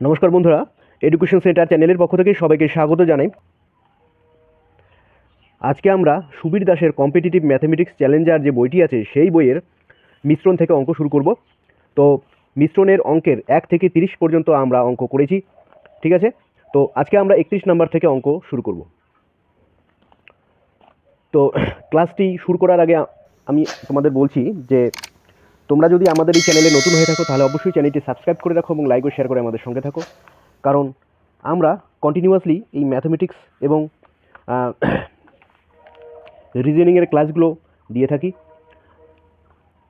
নমস্কার বন্ধুরা education centre চ্যানেলের পক্ষ থেকে সবাইকে স্বাগত জানাই। আজকে আমরা সুবীর দাসের কম্পিটিটিভ ম্যাথমেটিক্স চ্যালেঞ্জার যে বইটি আছে, সেই বইয়ের মিশ্রণ থেকে অঙ্ক শুরু করব। তো মিশ্রণের অঙ্কের এক থেকে তিরিশ পর্যন্ত আমরা অঙ্ক করেছি, ঠিক আছে? তো আজকে আমরা একত্রিশ নাম্বার থেকে অঙ্ক শুরু করব। তো ক্লাসটি শুরু করার আগে আমি তোমাদের বলছি যে তোমরা যদি আমাদের এই চ্যানেলে নতুন হয়ে থাকো, তাহলে অবশ্যই চ্যানেলটি সাবস্ক্রাইব করে রাখো এবং লাইক ও শেয়ার করে আমাদের সঙ্গে থাকো। কারণ আমরা কন্টিনিউয়াসলি এই ম্যাথমেটিক্স এবং রিজনিংয়ের ক্লাসগুলো দিয়ে থাকি।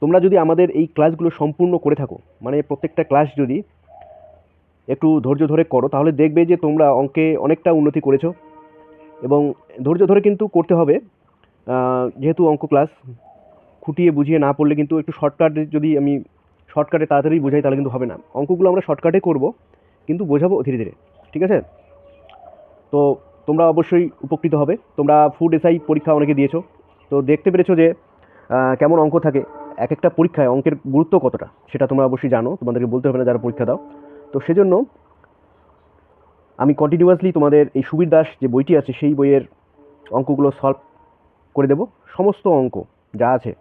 তোমরা যদি আমাদের এই ক্লাসগুলো সম্পূর্ণ করে থাকো মানে প্রত্যেকটা ক্লাস যদি একটু ধৈর্য ধরে করো, তাহলে দেখবে যে তোমরা অঙ্কে অনেকটা উন্নতি করেছ। এবং ধৈর্য ধরে কিন্তু করতে হবে যেহেতু অঙ্ক ক্লাস খুঁটিয়ে বুঝিয়ে না পড়লে কিন্তু একটু শর্টকাটে যদি আমি শর্টকাটে তাড়াতাড়ি বোঝাই, তাহলে কিন্তু হবে না। অঙ্কগুলো আমরা শর্টকাটে করব, কিন্তু বোঝাবো ধীরে ধীরে, ঠিক আছে? তো তোমরা অবশ্যই উপকৃত হবে। তোমরা ফুড এসআই পরীক্ষা অনেকে দিয়েছ। তো দেখতে পেরেছ যে কেমন অঙ্ক থাকে এক একটা পরীক্ষায় অঙ্কের গুরুত্ব কতটা, সেটা তোমরা অবশ্যই জানো। তোমাদেরকে বলতে হবে না যারা পরীক্ষা দাও। তো সেজন্য আমি কন্টিনিউয়াসলি তোমাদের এই সুবীর দাস যে বইটি আছে, সেই বইয়ের অঙ্কগুলো সলভ করে দেব। সমস্ত অঙ্ক যা আছে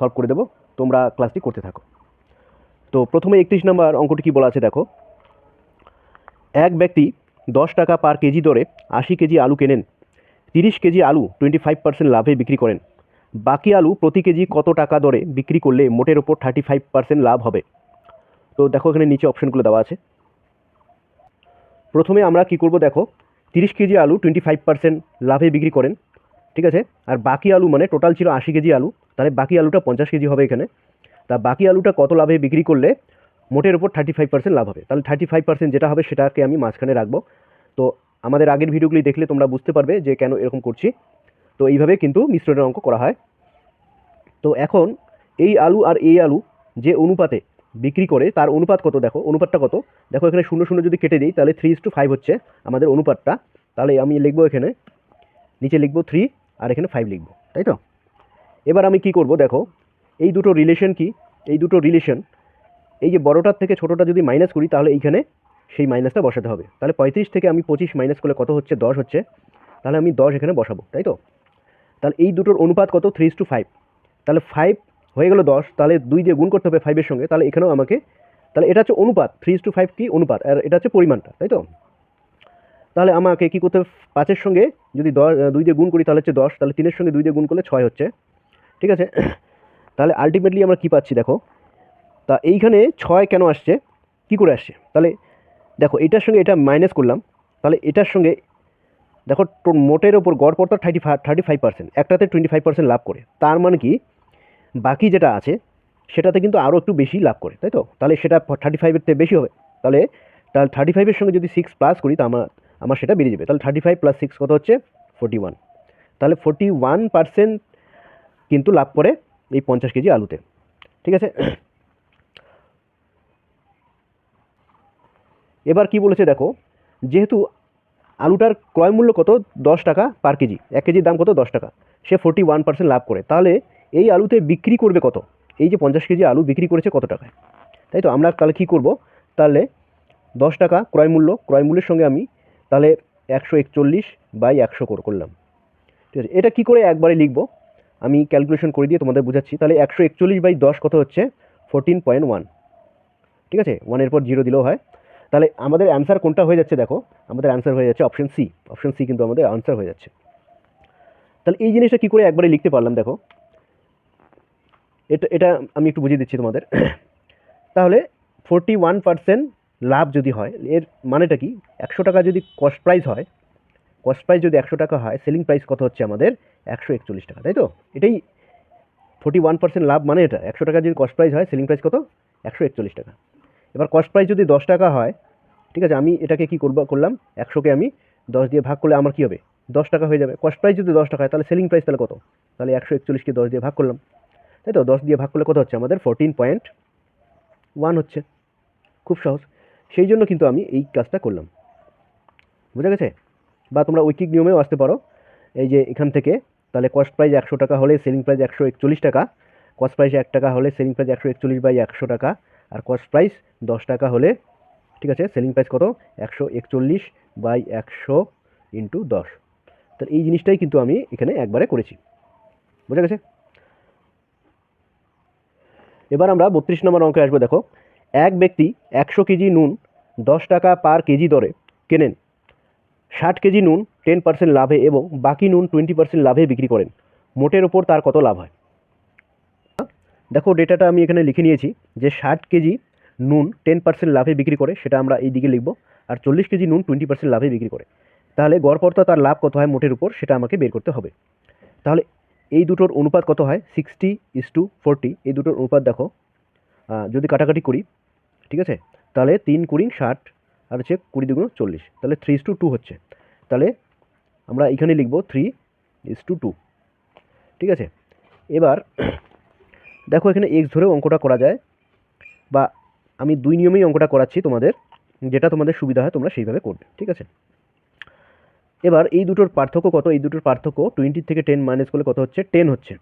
সলভ করে দেবো। তোমরা ক্লাসটি করতে থাকো। তো প্রথমে একত্রিশ নম্বর অঙ্কটি কী বলা আছে দেখো। এক ব্যক্তি দশ টাকা পার কেজি দরে আশি কেজি আলু কেনেন, তিরিশ কেজি আলু টোয়েন্টি ফাইভ পার্সেন্ট লাভে বিক্রি করেন, বাকি আলু প্রতি কেজি কত টাকা দরে বিক্রি করলে মোটের ওপর থার্টি ফাইভ পার্সেন্ট লাভ হবে? তো দেখো এখানে নিচে অপশনগুলো দেওয়া আছে। প্রথমে আমরা কি করব দেখো, তিরিশ কেজি আলু টোয়েন্টি ফাইভ পার্সেন্ট লাভে বিক্রি করেন ঠিক আছে? আর বাকি আলু মানে টোটাল ছিল আশি কেজি আলু। তাহলে বাকি আলুটা পঞ্চাশ কেজি হবে এখানে। তা বাকি আলুটা কত লাভে বিক্রি করলে মোটের ওপর থার্টি ফাইভ পার্সেন্ট লাভ হবে। তাহলে থার্টি ফাইভ পার্সেন্ট যেটা হবে সেটাকে আমি মাঝখানে রাখব। তো আমাদের আগের ভিডিওগুলি দেখলে তোমরা বুঝতে পারবে যে কেন এরকম করছি। তো এইভাবে কিন্তু মিশ্রণের অঙ্ক করা হয়। তো এখন এই আলু আর এই আলু যে অনুপাতে বিক্রি করে, তার অনুপাত কত দেখো? অনুপাতটা কত? দেখো এখানে শূন্য শূন্য যদি কেটে দিই, তাহলে থ্রি ইস টু ফাইভ হচ্ছে আমাদের অনুপাতটা। তাহলে আমি লিখব এখানে, নিচে লিখব থ্রি আর এখানে ফাইভ লিখব, তাই তো? এবার আমি কি করব, দেখো, এই দুটো রিলেশন কি? এই দুটো রিলেশন এই যে বড়টার থেকে ছোটোটা যদি মাইনাস করি, তাহলে এইখানে সেই মাইনাসটা বসাতে হবে। তাহলে পঁয়ত্রিশ থেকে আমি পঁচিশ মাইনাস করলে কত হচ্ছে? দশ হচ্ছে। তাহলে আমি দশ এখানে বসাবো, তাই তো? তাহলে এই দুটোর অনুপাত কত? থ্রি টু ফাইভ তাহলে ফাইভ হয়ে গেল দশ, তাহলে দুই দিয়ে গুণ করতে হবে ফাইভের সঙ্গে, তাহলে এখানেও আমাকে, তাহলে এটা হচ্ছে অনুপাত। থ্রি টু ফাইভ কি? অনুপাত। আর এটা হচ্ছে পরিমাণটা, তাই তো? তাহলে আমাকে কী করতে পাঁচের সঙ্গে যদি দশ দুই দিয়ে গুণ করি, তাহলে হচ্ছে দশ। তাহলে তিনের সঙ্গে দুই দিয়ে গুণ করলে ছয় হচ্ছে। ঠিক আছে? তাহলে আলটিমেটলি আমরা কী পাচ্ছি দেখো? তা এইখানে ছয় কেন আসছে? কি করে আসছে? তাহলে দেখো, এটার সঙ্গে এটা মাইনাস করলাম। তাহলে এটার সঙ্গে দেখো মোটের ওপর গড় পড়তো thirty five thirty five percent একটাতে টোয়েন্টি ফাইভ পার্সেন্ট লাভ করে। তার মানে কি? বাকি যেটা আছে, সেটাতে কিন্তু আরও একটু বেশি লাভ করে, তাই তো? তাহলে সেটা থার্টি ফাইভের থেকে বেশি হবে। তাহলে তাহলে থার্টি ফাইভের সঙ্গে যদি সিক্স প্লাস করি, তা আমার আমার সেটা বেরিয়ে যাবে। তাহলে থার্টি ফাইভ প্লাস সিক্স কত হচ্ছে? ফোর্টি ওয়ান তাহলে ফোর্টি ওয়ান পার্সেন্ট কিন্তু লাভ করে এই পঞ্চাশ কেজি আলুতে। ঠিক আছে? এবার কি বলেছে দেখো, যেহেতু আলুটার ক্রয় মূল্য কত? দশ টাকা পার কেজি। এক কেজির দাম কত? দশ টাকা। সে ফোর্টি ওয়ান পার্সেন্ট লাভ করে। তাহলে এই আলুতে বিক্রি করবে কত? এই যে পঞ্চাশ কেজি আলু বিক্রি করেছে কত টাকায়? তাই তো আমরা তাহলে কী করব? তাহলে দশ টাকা ক্রয় মূল্য। ক্রয় মূল্যের সঙ্গে আমি তাহলে একশো একচল্লিশ বাই একশো করে করলাম। ঠিক আছে, এটা কী করে একবারে লিখব? আমি ক্যালকুলেশন করে দিয়ে তোমাদের বোঝাচ্ছি। তাহলে একশো একচল্লিশ বাই দশ কত হচ্ছে? ফোরটিন পয়েন্ট ওয়ান ঠিক আছে? ওয়ানের পর জিরো দিলেও হয়। তাহলে আমাদের অ্যান্সার কোনটা হয়ে যাচ্ছে দেখো? আমাদের অ্যান্সার হয়ে যাচ্ছে অপশন সি অপশন সি কিন্তু আমাদের আনসার হয়ে যাচ্ছে। তাহলে এই জিনিসটা কী করে একবারে লিখতে পারলাম দেখো? এটা এটা আমি একটু বুঝিয়ে দিচ্ছি তোমাদের। তাহলে ফোরটি ওয়ান পার্সেন্ট লাভ যদি হয়, এর মানেটা কি? একশো টাকা যদি কস্ট প্রাইস হয় কস্ট প্রাইস যদি একশো টাকা হয় সেলিং প্রাইস কত হচ্ছে আমাদের? একশো একচল্লিশ টাকা, তাই তো? এটাই ফোর্টি ওয়ান পার্সেন্ট লাভ মানে এটা। একশো টাকা যদি কস্ট প্রাইস হয় সেলিং প্রাইস কত? একশো একচল্লিশ টাকা। এবার কস্ট প্রাইস যদি দশ টাকা হয়, ঠিক আছে, আমি এটাকে কি করব, করলাম? একশোকে আমি দশ দিয়ে ভাগ করলে আমার কী হবে? দশ টাকা হয়ে যাবে। কস্ট প্রাইস যদি দশ টাকা হয়, তাহলে সেলিং প্রাইস তাহলে কত? তাহলে একশো একচল্লিশকে দশ দিয়ে ভাগ করলাম। তাই তো? দশ দিয়ে ভাগ করলে কত হচ্ছে আমাদের? ফোরটিন পয়েন্ট ওয়ান হচ্ছে। খুব সহজ। সেই জন্য কিন্তু আমি এই কাজটা করলাম। বুঝা গেছে? বা তোমরা ঐকিক নিয়মেও আসতে পারো। এই যে এখান থেকে, তাহলে কস্ট প্রাইস একশো টাকা হলে সেলিং প্রাইস একশো একচল্লিশ টাকা কস্ট প্রাইস এক টাকা হলে সেলিং প্রাইস একশো একচল্লিশ বাই একশো টাকা, আর কস্ট প্রাইস দশ টাকা হলে, ঠিক আছে সেলিং প্রাইস কত? একশো একচল্লিশ বাই একশো ইন্টু দশ। তাহলে এই জিনিসটাই কিন্তু আমি এখানে একবারে করেছি। বোঝা গেছে? এবার আমরা বত্রিশ নম্বর অঙ্কে আসব, দেখো। এক ব্যক্তি একশো কেজি নুন, দশ টাকা পার কেজি দরে কেনেন। ষাট কেজি নুন টেন পার্সেন্ট লাভে এবং বাকি নুন টোয়েন্টি পার্সেন্ট লাভে বিক্রি করেন। মোটের ওপর তার কত লাভ হয়? দেখো, ডেটাটা আমি এখানে লিখে নিয়েছি যে ষাট কেজি নুন টেন পার্সেন্ট লাভে বিক্রি করে, সেটা আমরা এই দিকে লিখব, আর চল্লিশ কেজি নুন টোয়েন্টি পার্সেন্ট লাভে বিক্রি করে। তাহলে গড়পড়তা তার লাভ কত হয় মোটের উপর, সেটা আমাকে বের করতে হবে। তাহলে এই দুটোর অনুপাত কত হয়? সিক্সটি ইস টু ফোরটি এই দুটোর অনুপাত দেখো। যদি কাটাকাটি করি ঠিক আছে? তাহলে তিন কুড়ি ষাট আর হচ্ছে কুড়ি দুগুণ চল্লিশ। তাহলে থ্রি ইস টু টু হচ্ছে। তাহলে আমরা এখানে লিখব থ্রি ইস টু টু ঠিক আছে? এবার দেখো এখানে এক্স ধরেও অঙ্কটা করা যায়। বা আমি দুই নিয়মেই অঙ্কটা করাচ্ছি তোমাদের। যেটা তোমাদের সুবিধা হয় তোমরা সেইভাবে করবে। ঠিক আছে? এবার এই দুটোর পার্থক্য কত? এই দুটোর পার্থক্য টোয়েন্টি থেকে টেন মাইনাস করলে কত হচ্ছে? টেন হচ্ছে।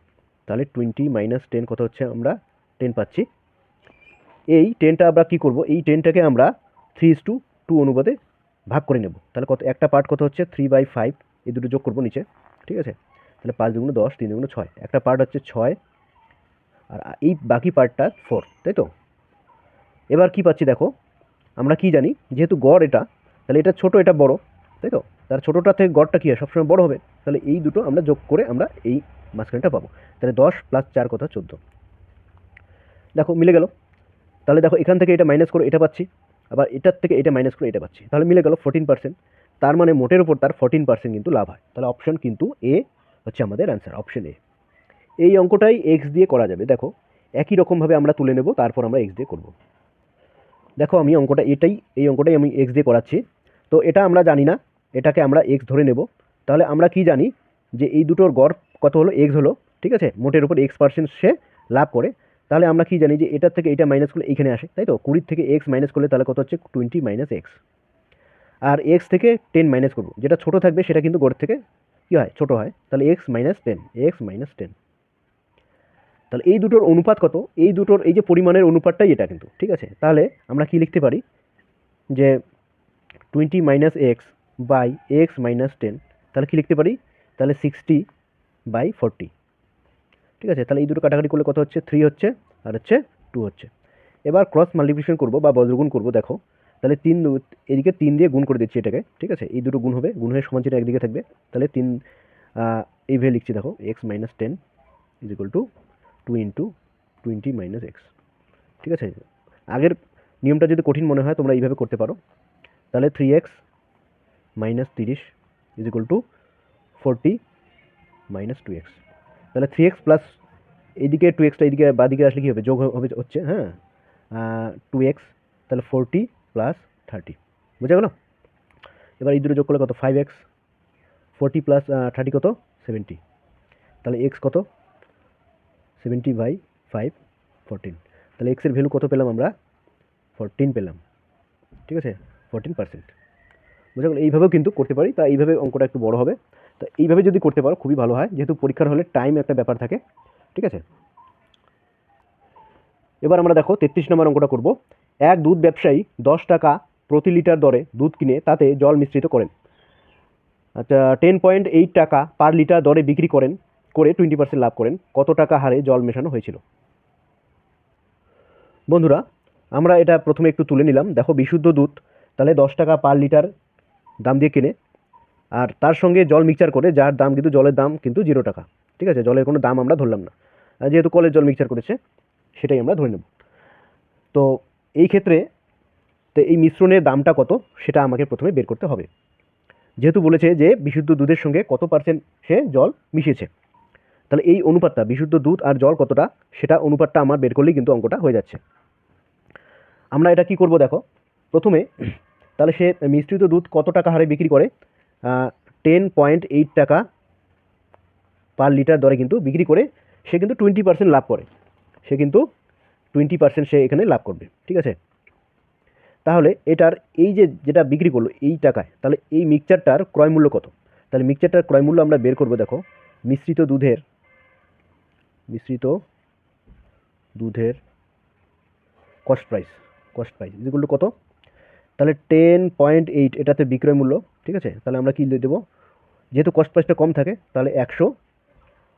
তাহলে টোয়েন্টি মাইনাস টেন কত হচ্ছে? আমরা টেন পাচ্ছি। এই টেনটা আমরা কী করব? এই টেনটাকে আমরা থ্রি ইস টু টু অনুপাতে ভাগ করে নেব। তাহলে কত, একটা পার্ট কত হচ্ছে? থ্রি বাই ফাইভ এই দুটো যোগ করব নিচে, ঠিক আছে? তাহলে পাঁচ দুগুণ দশ, তিন দুগুণ ছয়, একটা পার্ট হচ্ছে ছয়, আর এই বাকি পার্টটা ফোর তাই তো? এবার কি পাচ্ছি দেখো, আমরা কি জানি, যেহেতু গড় এটা, তাহলে এটা ছোট, এটা বড়, তাই তো? তার ছোটোটা থেকে গড়টা কী হয়? সবসময় বড় হবে। তাহলে এই দুটো আমরা যোগ করে আমরা এই মাঝখানটা পাবো। তাহলে দশ প্লাস চার কথা চোদ্দ। দেখো, মিলে গেল। তাহলে দেখো এখান থেকে এটা মাইনাস করে এটা পাচ্ছি, আবার এটার থেকে এটা মাইনাস করে এটা পাচ্ছি। তাহলে মিলে গেল ফোরটিন পার্সেন্ট তার মানে মোটের উপর তার ফোরটিন পার্সেন্ট কিন্তু লাভ হয়। তাহলে অপশন কিন্তু এ হচ্ছে আমাদের অ্যান্সার অপশন এ এই অঙ্কটাই এক্স দিয়ে করা যাবে, দেখো। একই রকমভাবে আমরা তুলে নেব, তারপর আমরা এক্স দিয়ে করব। দেখো আমি অঙ্কটা এটাই, এই অঙ্কটাই আমি এক্স দিয়ে করাচ্ছি। তো এটা আমরা জানি না, এটাকে আমরা এক্স ধরে নেব। তাহলে আমরা কি জানি যে এই দুটোর গড় কত হলো? এক্স হলো, ঠিক আছে? মোটের উপর এক্স পার্সেন্ট সে লাভ করে। তাহলে আমরা কি জানি যে এটার থেকে এটা মাইনাস করলে এখানে আসে, তাই তো? কুড়ির থেকে এক্স মাইনাস করলে তাহলে কত হচ্ছে? টোয়েন্টি মাইনাস এক্স আর এক্স থেকে টেন মাইনাস করব। যেটা ছোট থাকবে সেটা কিন্তু গড় থেকে কী হয়? ছোটো হয়। তাহলে x minus ten x minus ten তাহলে এই দুটোর অনুপাত কত? এই দুটোর, এই যে পরিমাণের অনুপাতটাই এটা কিন্তু, ঠিক আছে? তাহলে আমরা কি লিখতে পারি? যে twenty minus x by x minus ten তাহলে কি লিখতে পারি? তাহলে সিক্সটি বাই ফোরটি ঠিক আছে? তাহলে এই দুটো কাটাকাটি করলে কত হচ্ছে? থ্রি হচ্ছে, আর হচ্ছে টু হচ্ছে। এবার ক্রস মাল্টিপ্লিকেশন করব বা বজ্রগুণ করব, দেখো। তাহলে তিন এদিকে তিন দিয়ে গুণ করে দিচ্ছি এটাকে, ঠিক আছে? এই দুটো গুণ হবে, গুণ হয়ে সমান চিহ্ন একদিকে থাকবে। তাহলে তিন এইভাবে লিখছি, দেখো x minus ten is equal to two into twenty minus x ঠিক আছে? আগের নিয়মটা যদি কঠিন মনে হয়, তোমরা এইভাবে করতে পারো। তাহলে থ্রি এক্স মাইনাস তিরিশ is equal to forty minus two x তাহলে থ্রি এক্স প্লাস এইদিকে টু এক্সটা এইদিকে বাদিকে আসলে কী হবে? যোগ হবে হচ্ছে হ্যাঁ? টু এক্স তাহলে ফোরটি প্লাস থার্টি বুঝা গেল? এবার এই দুটো যোগ করলে কত? Five x forty plus thirty কত? সেভেন্টি তাহলে এক্স কত? সেভেন্টি বাই ফাইভ ফোরটিন তাহলে এক্সের ভ্যালু কত পেলাম আমরা? ফোরটিন পেলাম। ঠিক আছে? ফোরটিন পার্সেন্ট বুঝা গেল? এইভাবেও কিন্তু করতে পারি। তা এইভাবে অঙ্কটা একটু বড় হবে। তা এইভাবে যদি করতে পারো, খুবই ভালো হয়। যেহেতু পরীক্ষার হলে টাইম একটা ব্যাপার থাকে, ঠিক আছে? এবার আমরা দেখো তেত্রিশ নম্বর অঙ্কটা করব। এক দুধ ব্যবসায়ী দশ টাকা প্রতি লিটার দরে দুধ কিনে তাতে জল মিশ্রিত করেন। আচ্ছা টেন পয়েন্ট এইট টাকা পার লিটার দরে বিক্রি করেন, করে টোয়েন্টি পার্সেন্ট লাভ করেন। কত টাকা হারে জল মেশানো হয়েছিল? বন্ধুরা, আমরা এটা প্রথমে একটু তুলে নিলাম। দেখো বিশুদ্ধ দুধ, তাহলে দশ টাকা পার লিটার দাম দিয়ে কিনে আর তার সঙ্গে জল মিক্সচার করে, যার দাম কিন্তু জলের দাম কিন্তু জিরো টাকা। ঠিক আছে? জলের কোনো দাম আমরা ধরলাম না। যেহেতু কলের জল মিক্সচার করেছে, সেটাই আমরা ধরে নেব। তো এই ক্ষেত্রে তো এই মিশ্রণের দামটা কত, সেটা আমাকে প্রথমে বের করতে হবে। যেহেতু বলেছে যে বিশুদ্ধ দুধের সঙ্গে কত পার্সেন্ট সে জল মিশিয়েছে। তাহলে এই অনুপাতটা, বিশুদ্ধ দুধ আর জল কতটা, সেটা অনুপাতটা আমার বের করলেই কিন্তু অঙ্কটা হয়ে যাচ্ছে। আমরা এটা কি করব দেখো? প্রথমে তাহলে সে মিশ্রিত দুধ কত টাকা হারে বিক্রি করে? টেন পয়েন্ট এইট টাকা পার লিটার দরে কিন্তু বিক্রি করে সে কিন্তু টোয়েন্টি পার্সেন্ট লাভ করে। সে কিন্তু টোয়েন্টি পার্সেন্ট সে এখানে লাভ করবে, ঠিক আছে? তাহলে এটার এই যে যেটা বিক্রি করল এই টাকায়, তাহলে এই মিক্সচারটার ক্রয় মূল্য কত? তাহলে মিক্সচারটার ক্রয় মূল্য আমরা বের করব দেখো, মিশ্রিত দুধের মিশ্রিত দুধের কস্ট প্রাইস কস্ট প্রাইস যেগুলো কত? তাহলে টেন পয়েন্ট এইট এটাতে বিক্রয় মূল্য ঠিক আছে? তাহলে আমরা কী দেবো? যেহেতু কস্ট প্রাইসটা কম থাকে, তাহলে একশো।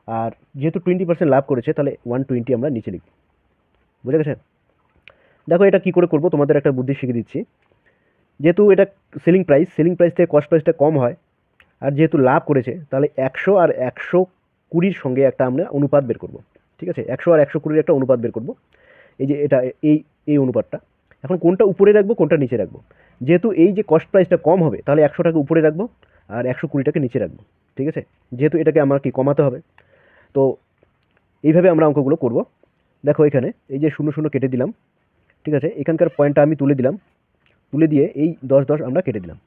আর যেহেতু টোয়েন্টি পার্সেন্ট লাভ করেছে, তাহলে ওয়ান টোয়েন্টি আমরা নিচে লিখব। বুঝে গেছে? দেখো এটা কী করে করব? তোমাদের একটা বুদ্ধি শিখিয়ে দিচ্ছি। যেহেতু এটা সেলিং প্রাইস সেলিং প্রাইস থেকে কস্ট প্রাইসটা কম হয়, আর যেহেতু লাভ করেছে, তাহলে একশো আর একশো কুড়ির সঙ্গে একটা আমরা অনুপাত বের করব। ঠিক আছে? একশো আর একশো কুড়ির একটা অনুপাত বের করব। এই যে এটা, এই এই অনুপাতটা। এখন কোনটা উপরে রাখব, কোনটা নিচে রাখব? যেহেতু এই যে কস্ট প্রাইসটা কম হবে, তাহলে একশো টাকা উপরে রাখব আর একশো কুড়িটাকে নিচে রাখব, ঠিক আছে? যেহেতু এটাকে আমার কি কমাতে হবে। তো এইভাবে আমরা অঙ্কগুলো করব। দেখো এখানে এই যে শূন্য শূন্য কেটে দিলাম, ঠিক আছে? এখানকার পয়েন্টটা আমি তুলে দিলাম। তুলে দিয়ে এই দশ দশ আমরা কেটে দিলাম।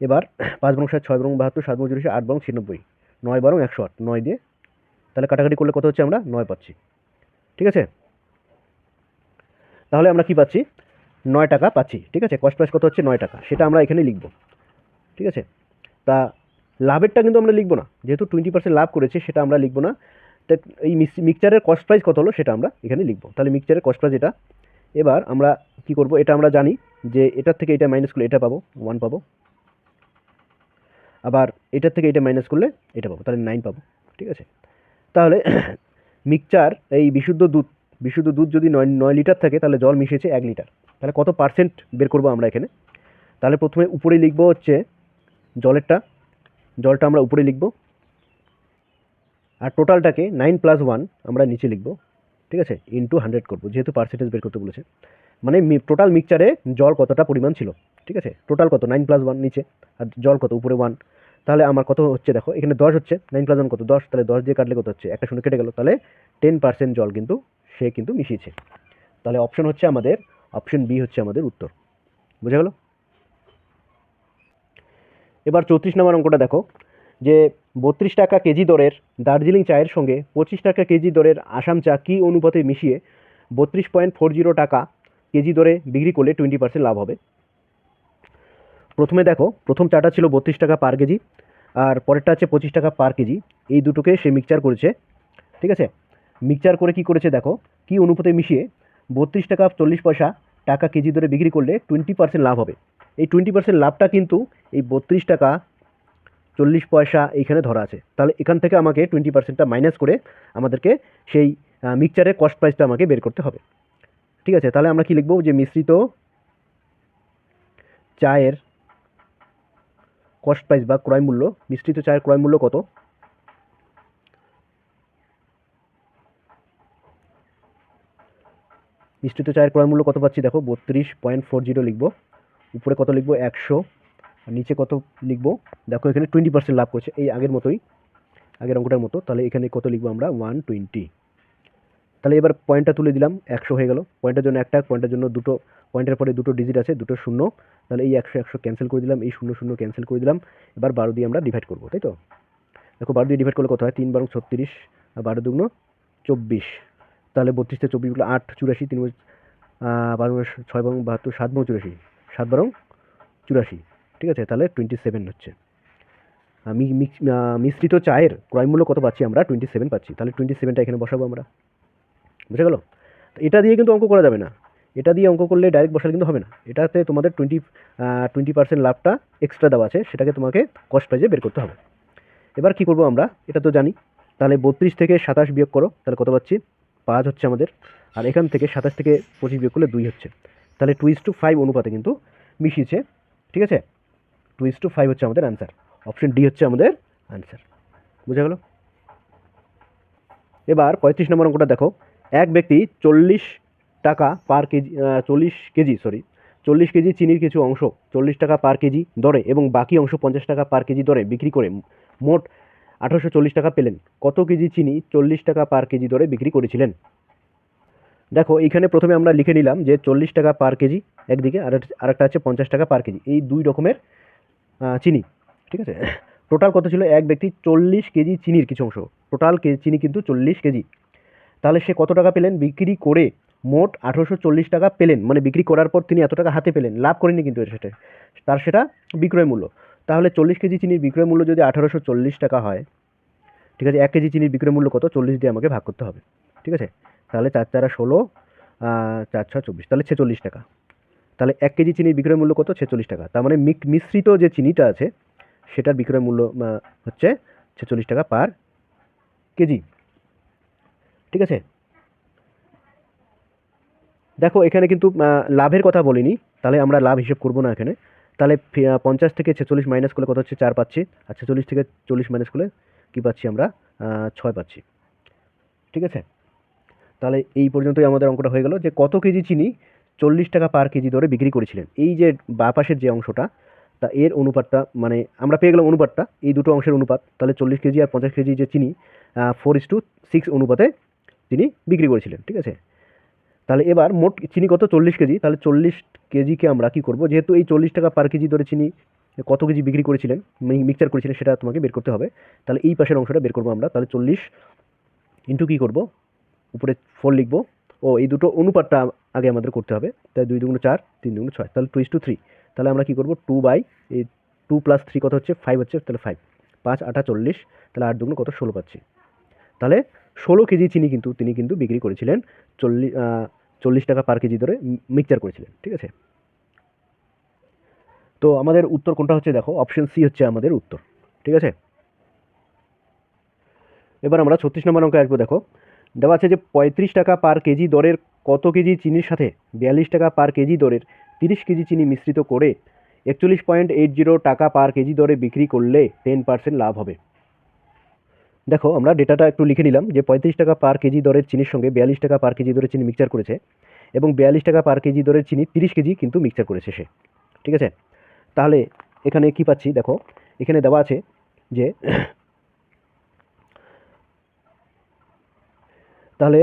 এবার পাঁচ বরং সাত, ছয় বরং বাহাত্তর, সাত বরং চুরাশি আট বরং ছিয়ানব্বই, নয় বরং একশো আট, নয় দিয়ে তাহলে কাটাকাটি করলে কত হচ্ছে আমরা? নয় পাচ্ছি, ঠিক আছে? তাহলে আমরা কি পাচ্ছি? নয় টাকা পাচ্ছি, ঠিক আছে? কস্ট প্রাইস কত হচ্ছে? নয় টাকা। সেটা আমরা এখানে লিখব, ঠিক আছে? তা লাভেরটা কিন্তু আমরা লিখব না, যেহেতু টোয়েন্টি পার্সেন্ট লাভ করেছে, সেটা আমরা লিখব না। তা এই মিক্সচারের কস্ট প্রাইস কত হলো, সেটা আমরা এখানে লিখব। তাহলে মিক্সচারের কস্ট প্রাইস এটা। এবার আমরা কি করব, এটা আমরা জানি যে এটার থেকে এটা মাইনাস করলে এটা পাবো ওয়ান পাবো। আবার এটার থেকে এটা মাইনাস করলে এটা পাবো, তাহলে নাইন পাবো, ঠিক আছে? তাহলে মিক্সচার এই বিশুদ্ধ দুধ বিশুদ্ধ দুধ যদি নয় নয় লিটার থাকে, তাহলে জল মিশেছে এক লিটার তাহলে কত পার্সেন্ট বের করব আমরা এখানে? তাহলে প্রথমে উপরে লিখব হচ্ছে জলেরটা। জলটা আমরা উপরে লিখব। আর টোটালটাকে নাইন প্লাস ওয়ান আমরা নিচে লিখব। ঠিক আছে? ইন্টু হান্ড্রেড করব, যেহেতু পার্সেন্টেজ বের করতে বলেছে। মানে টোটাল মিক্সচারে জল কতটা পরিমাণ ছিল? ঠিক আছে? টোটাল কত? নাইন প্লাস ওয়ান নিচে। আর জল কত? উপরে ওয়ান তাহলে আমার কত হচ্ছে দেখো? এখানে দশ হচ্ছে। নাইন প্লাস ওয়ান কত? দশ। তাহলে দশ দিয়ে কাটলে কত হচ্ছে? একটা শূন্য কেটে গেল। তাহলে টেন পার্সেন্ট জল কিন্তু সে কিন্তু মিশিয়েছে। তাহলে অপশন হচ্ছে আমাদের অপশন বি হচ্ছে আমাদের উত্তর। বুঝা গেল? এবার চৌত্রিশ নম্বর অঙ্কটা দেখো, যে বত্রিশ টাকা কেজি দরের দার্জিলিং চায়ের সঙ্গে পঁচিশ টাকা কেজি দরের আসাম চা কী অনুপাতে মিশিয়ে বত্রিশ পয়েন্ট ফোর জিরো টাকা কেজি দরে বিক্রি করলে টোয়েন্টি পার্সেন্ট লাভ হবে। প্রথমে দেখো, প্রথম চাটা ছিল বত্রিশ টাকা পার কেজি, আর পরেরটা আছে পঁচিশ টাকা পার কেজি। এই দুটোকে সে মিক্সচার করেছে, ঠিক আছে? মিক্সচার করে কি করেছে দেখো, কি অনুপাতে মিশিয়ে বত্রিশ টাকা চল্লিশ পয়সা টাকা কেজি দরে বিক্রি করলে টোয়েন্টি পার্সেন্ট লাভ হবে। এই টোয়েন্টি পার্সেন্ট লাভটা কিন্তু এই বত্রিশ টাকা চল্লিশ পয়সা এইখানে ধরা আছে। তাহলে এখান থেকে আমাকে টোয়েন্টি পার্সেন্টটা মাইনাস করে আমাদেরকে সেই মিক্সচারের কস্ট প্রাইসটা আমাকে বের করতে হবে। ঠিক আছে, তাহলে আমরা কি লিখব? যে মিশ্রিত চায়ের কস্ট প্রাইস বা ক্রয় মূল্য, মিশ্রিত চায়ের ক্রয় মূল্য কত? মিশ্রিত চায়ের ক্রয় মূল্য কত পাচ্ছি? দেখো, বত্রিশ পয়েন্ট ফোর জিরো লিখব। উপরে কত লিখব? একশো। আর নিচে কত লিখব? দেখো, এখানে টোয়েন্টি পার্সেন্ট লাভ করছে। এই আগের মতোই, আগের অঙ্কটার মতো। তাহলে এখানে কত লিখব আমরা? ওয়ান টোয়েন্টি তাহলে এবার পয়েন্টটা তুলে দিলাম। একশো হয়ে গেল। পয়েন্টের জন্য একটা, পয়েন্টের জন্য দুটো, পয়েন্টের পরে দুটো ডিজিট আছে, দুটো শূন্য। তাহলে এই একশো একশো ক্যান্সেল করে দিলাম। এই শূন্য শূন্য ক্যান্সেল করে দিলাম। এবার বারো দিয়ে আমরা ডিভাইড করব, তাই তো? দেখো, বারো দিয়ে ডিভাইড করলে কত হয়? তিন বারো ছত্রিশ, আর বারো দুগুণ চব্বিশ। তাহলে বত্রিশ থেকে চব্বিশগুলো, আট, চুরাশি, তিন বারো ছয় বারো বাহাত্তর, সাত বারো চুরাশি, সাত বারো চুরাশি, ঠিক আছে? তাহলে টোয়েন্টি সেভেন হচ্ছে আমি মিশ্রিত চায়ের ক্রয় মূল্য কত পাচ্ছি আমরা? টোয়েন্টি সেভেন পাচ্ছি। তাহলে টোয়েন্টি সেভেনটা এখানে বসাবো আমরা। বুঝে গেল? এটা দিয়ে কিন্তু অঙ্ক করা যাবে না। এটা দিয়ে অঙ্ক করলে ডাইরেক্ট বসালে কিন্তু হবে না। এটাতে তোমাদের টোয়েন্টি টোয়েন্টি পার্সেন্ট লাভটা এক্সট্রা দেওয়া আছে। সেটাকে তোমাকে কস্ট প্রাইজে বের করতে হবে। এবার কি করব আমরা? এটা তো জানি। তাহলে বত্রিশ থেকে সাতাশ বিয়োগ করো। তাহলে কত পাচ্ছি? পাঁচ হচ্ছে আমাদের। আর এখান থেকে সাতাশ থেকে পঁচিশ বিয়োগ করলে দুই হচ্ছে। তাহলে টু ইস টু ফাইভ অনুপাতে কিন্তু মিশিয়েছে। ঠিক আছে? টু ইস টু ফাইভ হচ্ছে আমাদের অ্যান্সার অপশন ডি হচ্ছে আমাদের অ্যান্সার বোঝা গেল? এবার পঁয়ত্রিশ নম্বর অঙ্কটা দেখো। এক ব্যক্তি চল্লিশ টাকা পার কেজি চল্লিশ কেজি সরি চল্লিশ কেজি চিনির কিছু অংশ, চল্লিশ টাকা পার কেজি দরে এবং বাকি অংশ পঞ্চাশ টাকা পার কেজি দরে বিক্রি করে মোট আঠারোশো চল্লিশ টাকা পেলেন। কত কেজি চিনি? চল্লিশ টাকা পার কেজি দরে বিক্রি করেছিলেন। দেখো এইখানে প্রথমে আমরা লিখে নিলাম যে চল্লিশ টাকা পার কেজি, একদিকে, আর আরেকটা আছে পঞ্চাশ টাকা পার কেজি। এই দুই রকমের চিনি, ঠিক আছে? টোটাল কত ছিল? এক ব্যক্তি চল্লিশ কেজি চিনির কিছু অংশ। টোটাল চিনি কিন্তু চল্লিশ কেজি। তাহলে সে কত টাকা পেলেন? বিক্রি করে মোট আঠেরোশো চল্লিশ টাকা পেলেন। মানে বিক্রি করার পর তিনি এত টাকা হাতে পেলেন। লাভ করেনি কিন্তু সেটা তার সেটা বিক্রয় মূল্য। তাহলে চল্লিশ কেজি চিনির বিক্রয় মূল্য যদি আঠারোশো চল্লিশ টাকা হয়, ঠিক আছে, এক কেজি চিনির বিক্রয় মূল্য কত? চল্লিশ দিয়ে আমাকে ভাগ করতে হবে, ঠিক আছে? তাহলে চার চারা ষোলো চার ছয় চব্বিশ, তাহলে ছেচল্লিশ টাকা। তাহলে এক কেজি চিনির বিক্রয় মূল্য কত? ছেচল্লিশ টাকা। তার মানে মিশ্রিত যে চিনিটা আছে, সেটার বিক্রয় মূল্য হচ্ছে ছেচল্লিশ টাকা পার কেজি। ঠিক আছে? দেখো, এখানে কিন্তু লাভের কথা বলিনি, তাহলে আমরা লাভ হিসেব করব না এখানে। তাহলে পঞ্চাশ থেকে ছেচল্লিশ মাইনাস করলে কত হচ্ছে? চার পাচ্ছি। আর ছেচল্লিশ থেকে চল্লিশ মাইনাস করলে কী পাচ্ছি আমরা? ছয় পাচ্ছি। ঠিক আছে? তাহলে এই পর্যন্তই আমাদের অঙ্কটা হয়ে গেল যে কত কেজি চিনি চল্লিশ টাকা পার কেজি দরে বিক্রি করেছিলেন। এই যে বা পাশের যে অংশটা, তা এর অনুপাতটা মানে আমরা পেয়ে গেলাম অনুপাতটা, এই দুটো অংশের অনুপাত। তাহলে চল্লিশ কেজি আর পঞ্চাশ কেজি যে চিনি ফোর ইস টু সিক্স অনুপাতে তিনি বিক্রি করেছিলেন। ঠিক আছে? তাহলে এবার মোট চিনি কত? চল্লিশ কেজি। তাহলে চল্লিশ কেজিকে আমরা কী করব? যেহেতু এই চল্লিশ টাকা পার কেজি ধরে চিনি কত কেজি বিক্রি করেছিলেন মিক্সচার করেছিলেন, সেটা তোমাকে বের করতে হবে। তাহলে এই পাশের অংশটা বের করব আমরা। তাহলে চল্লিশ ইন্টু কী করব? উপরে ফোর লিখব। ও, এই দুটো অনুপাতটা আগে আমাদের করতে হবে। তাই দুই দুগুণ চার, তিন দুগুণ ছয়। তাহলে টু ইস টু থ্রি তাহলে আমরা কী করব? টু বাই এই টু প্লাস থ্রি কত হচ্ছে? ফাইভ হচ্ছে, তাহলে ফাইভ পাঁচ, আটা, চল্লিশ। তাহলে আট দুগুণ কত? ষোলো পাচ্ছি। তাহলে ষোলো কেজি চিনি কিন্তু তিনি কিন্তু বিক্রি করেছিলেন। চল্লিশ চল্লিশ টাকা পার কেজি ধরে মিক্সচার করেছিলেন, ঠিক আছে? তো আমাদের উত্তর কোনটা হচ্ছে দেখো অপশন সি হচ্ছে আমাদের উত্তর, ঠিক আছে? এবার আমরা ছত্রিশ নম্বর অঙ্কে আসব দেখো। দেওয়া আছে যে পঁয়ত্রিশ টাকা পার কেজি দরের কত কেজি চিনির সাথে বিয়াল্লিশ টাকা পার কেজি দরের তিরিশ কেজি চিনি মিশ্রিত করে একচল্লিশ পয়েন্ট এইট জিরো টাকা পার কেজি দরে বিক্রি করলে টেন পার্সেন্ট লাভ হবে। দেখো, আমরা ডেটাটা একটু লিখে নিলাম যে পঁয়ত্রিশ টাকা পার কেজি দরের চিনির সঙ্গে বিয়াল্লিশ টাকা পার কেজি দরের চিনি মিক্সচার করেছে এবং বিয়াল্লিশ টাকা পার কেজি দরের চিনি তিরিশ কেজি কিন্তু মিক্সচার করেছে সে। ঠিক আছে? তাহলে এখানে কি পাচ্ছি? দেখো, এখানে দেওয়া আছে যে তাহলে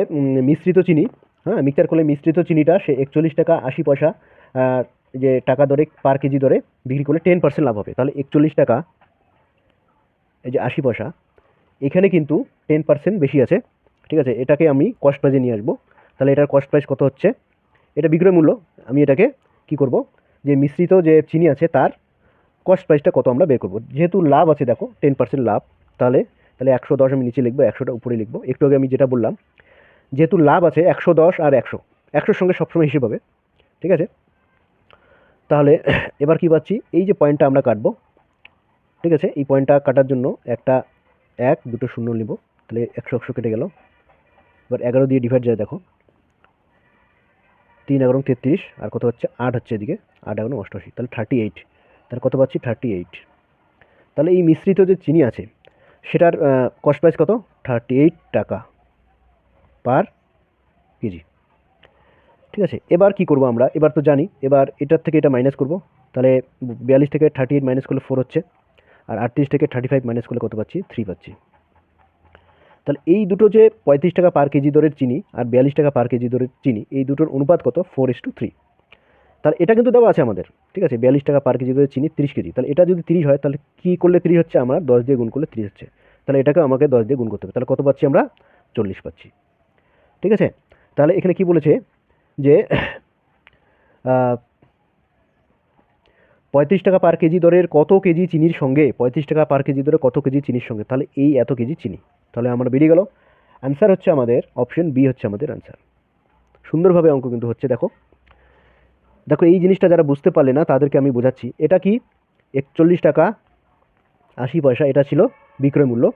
মিশ্রিত চিনি হ্যাঁ মিক্সচার করলে মিশ্রিত চিনিটা সে একচল্লিশ টাকা আশি পয়সা যে টাকা দরে পার কেজি দরে বিক্রি করলে টেন পার্সেন্ট লাভ হবে। তাহলে একচল্লিশ টাকা, এই যে আশি পয়সা এখানে কিন্তু টেন পার্সেন্ট বেশি আছে, ঠিক আছে? এটাকে আমি কস্ট প্রাইজে নিয়ে আসব। তাহলে এটার কস্ট প্রাইস কত হচ্ছে? এটা বিক্রয় মূল্য, আমি এটাকে কি করব? যে মিশ্রিত যে চিনি আছে, তার কস্ট প্রাইসটা কত আমরা বের করব? যেহেতু লাভ আছে, দেখো টেন পার্সেন্ট লাভ, তাহলে তাহলে একশো দশ আমি নিচে লিখব, একশোটা উপরে লিখব। একটু আগে আমি যেটা বললাম, যেহেতু লাভ আছে একশো দশ আর একশো, একশোর সঙ্গে সবসময় হিসেব হবে, ঠিক আছে? তাহলে, এবার কি পাচ্ছি? এই যে পয়েন্টটা আমরা কাটবো, ঠিক আছে? এই পয়েন্টটা কাটার জন্য একটা এক, দুটো শূন্য নিব। তাহলে একশো একশো কেটে গেল। এবার এগারো দিয়ে ডিভাইড যায়, দেখো। তিন এগারো, তেত্রিশ, আর কত হচ্ছে? আট হচ্ছে এদিকে। আট এগারো, অষ্টআশি। তাহলে থার্টি এইট তাহলে কত পাচ্ছি? থার্টি এইট তাহলে এই মিশ্রিত যে চিনি আছে, সেটার কস্ট প্রাইস কত? থার্টি এইট টাকা পার কেজি। ঠিক আছে? এবার কি করব আমরা? এবার তো জানি। এবার এটার থেকে এটা মাইনাস করব। তাহলে বিয়াল্লিশ থেকে থার্টি এইট মাইনাস করলে ফোর হচ্ছে। আর আটত্রিশ থেকে থার্টি ফাইভ মাইনাস করলে কত পাচ্ছি? থ্রি পাচ্ছি। তাহলে এই দুটো যে পঁয়ত্রিশ টাকা পার কেজি দরের চিনি আর বিয়াল্লিশ টাকা পার কেজি দরের চিনি, এই দুটোর অনুপাত কত? ফোর ইস টু থ্রি তাহলে এটা কিন্তু দেওয়া আছে আমাদের, ঠিক আছে? বিয়াল্লিশ টাকা পার কেজি দরের চিনি তিরিশ কেজি। তাহলে এটা যদি তিরিশ হয়, তাহলে কী করলে তিরিশ হচ্ছে আমরা? দশ দিয়ে গুণ করলে তিরিশ হচ্ছে। তাহলে এটাকে আমাকে দশ দিয়ে গুণ করতে হবে। তাহলে কত পাচ্ছি আমরা? চল্লিশ পাচ্ছি। ঠিক আছে? তাহলে এখানে কি বলেছে? যে পঁয়ত্রিশ টাকা পার কেজি দরের কত কেজি চিনির সঙ্গে, পঁয়ত্রিশ টাকা পার কেজি দরে কত কেজি চিনির সঙ্গে? তাহলে এই এত কেজি চিনি। তাহলে আমরা বেরিয়ে গেল। অ্যান্সার হচ্ছে আমাদের অপশন বি হচ্ছে আমাদের অ্যান্সার সুন্দরভাবে অঙ্ক কিন্তু হচ্ছে, দেখো। দেখো, এই জিনিসটা যারা বুঝতে পারলে না, তাদেরকে আমি বোঝাচ্ছি। এটা কি? একচল্লিশ টাকা আশি পয়সা, এটা ছিল বিক্রয় মূল্য।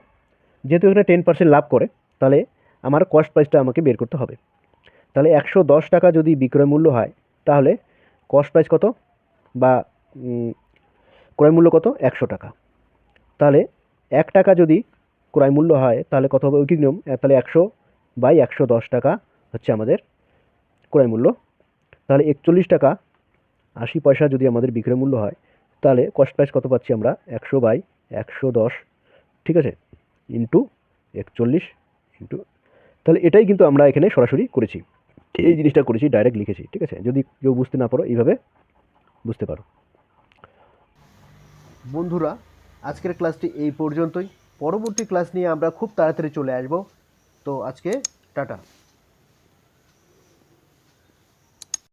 যেহেতু এখানে টেন পার্সেন্ট লাভ করে, তাহলে আমার কস্ট প্রাইসটা আমাকে বের করতে হবে। তাহলে একশো দশ টাকা যদি বিক্রয় মূল্য হয়, তাহলে কস্ট প্রাইস কত? বা ক্রয় মূল্য কত? একশো টাকা। তাহলে এক টাকা যদি ক্রয় মূল্য হয়, তাহলে কত হবে ঐকিক নিয়ম? তাহলে একশো বাই একশো দশ টাকা হচ্ছে আমাদের ক্রয় মূল্য। তাহলে একচল্লিশ টাকা আশি পয়সা যদি আমাদের বিক্রয় মূল্য হয়, তাহলে কস্ট প্রাইস কত পাচ্ছি আমরা? একশো বাই একশো দশ। ঠিক আছে? ইন্টু একচল্লিশ ইন্টু তাহলে এটাই কিন্তু আমরা এখানে সরাসরি করেছি। এই জিনিসটা করেছি, ডাইরেক্ট লিখেছি। ঠিক আছে? যদি কেউ বুঝতে না পারো, এইভাবে বুঝতে পারো। বন্ধুরা, আজকের ক্লাসটি এই পর্যন্তই। পরবর্তী ক্লাস নিয়ে আমরা খুব তাড়াতাড়ি চলে আসব। তো আজকে টাটা।